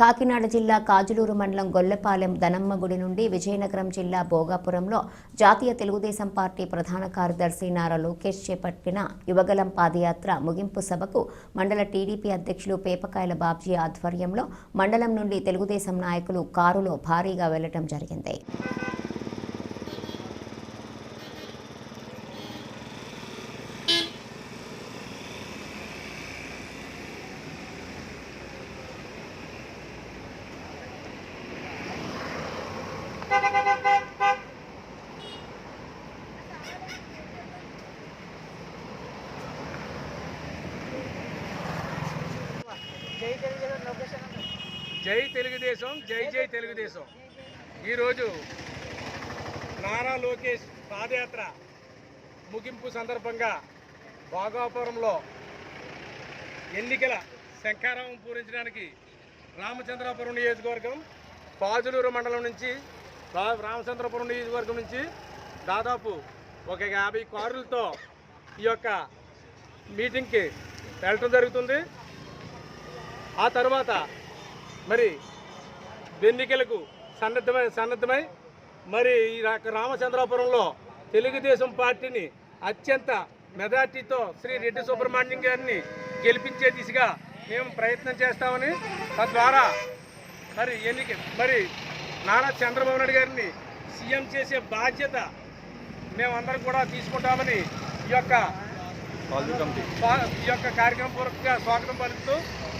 కాకినాడ జిల్లా కాజులూరు మండలం గొల్లపాలెం దనమ్మ గుడి నుండి విజయనగరం జిల్లా భోగాపురంలో జాతీయ తెలుగుదేశం పార్టీ ప్రధాన కార్యదర్శి నారా లోకేష్ చేపట్టిన యువగలం పాదయాత్ర ముగింపు సభకు మండల టీడీపీ అధ్యక్షులు పేపకాయల బాబ్జీ ఆధ్వర్యంలో మండలం నుండి తెలుగుదేశం నాయకులు కారులో భారీగా వెళ్ళడం జరిగింది. జై తెలుగుదేశం జై జై తెలుగుదేశం. ఈరోజు నారా లోకేష్ పాదయాత్ర ముగింపు సందర్భంగా భోగాపురంలో ఎన్నికల శంఖారావం పూరించడానికి రామచంద్రాపురం నియోజకవర్గం పాజులూరు మండలం నుంచి రామచంద్రపురం నియోజకవర్గం నుంచి దాదాపు ఒక యాభై కారులతో ఈ యొక్క మీటింగ్కి వెళ్ళటం జరుగుతుంది. ఆ తర్వాత మరి ఎన్నికలకు సన్నద్ధమై సన్నద్ధమై మరి ఈ రామచంద్రాపురంలో తెలుగుదేశం పార్టీని అత్యంత మెజార్టీతో శ్రీ రెడ్డి సుబ్రహ్మణ్యం గారిని గెలిపించే దిశగా మేము ప్రయత్నం చేస్తామని తద్వారా మరి ఎన్నిక మరి నారా చంద్రబాబు నాయుడు గారిని సీఎం చేసే బాధ్యత మేమందరం కూడా తీసుకుంటామని ఈ యొక్క ఈ యొక్క కార్యక్రమం పూర్వకంగా స్వాగతం పలుకుతూ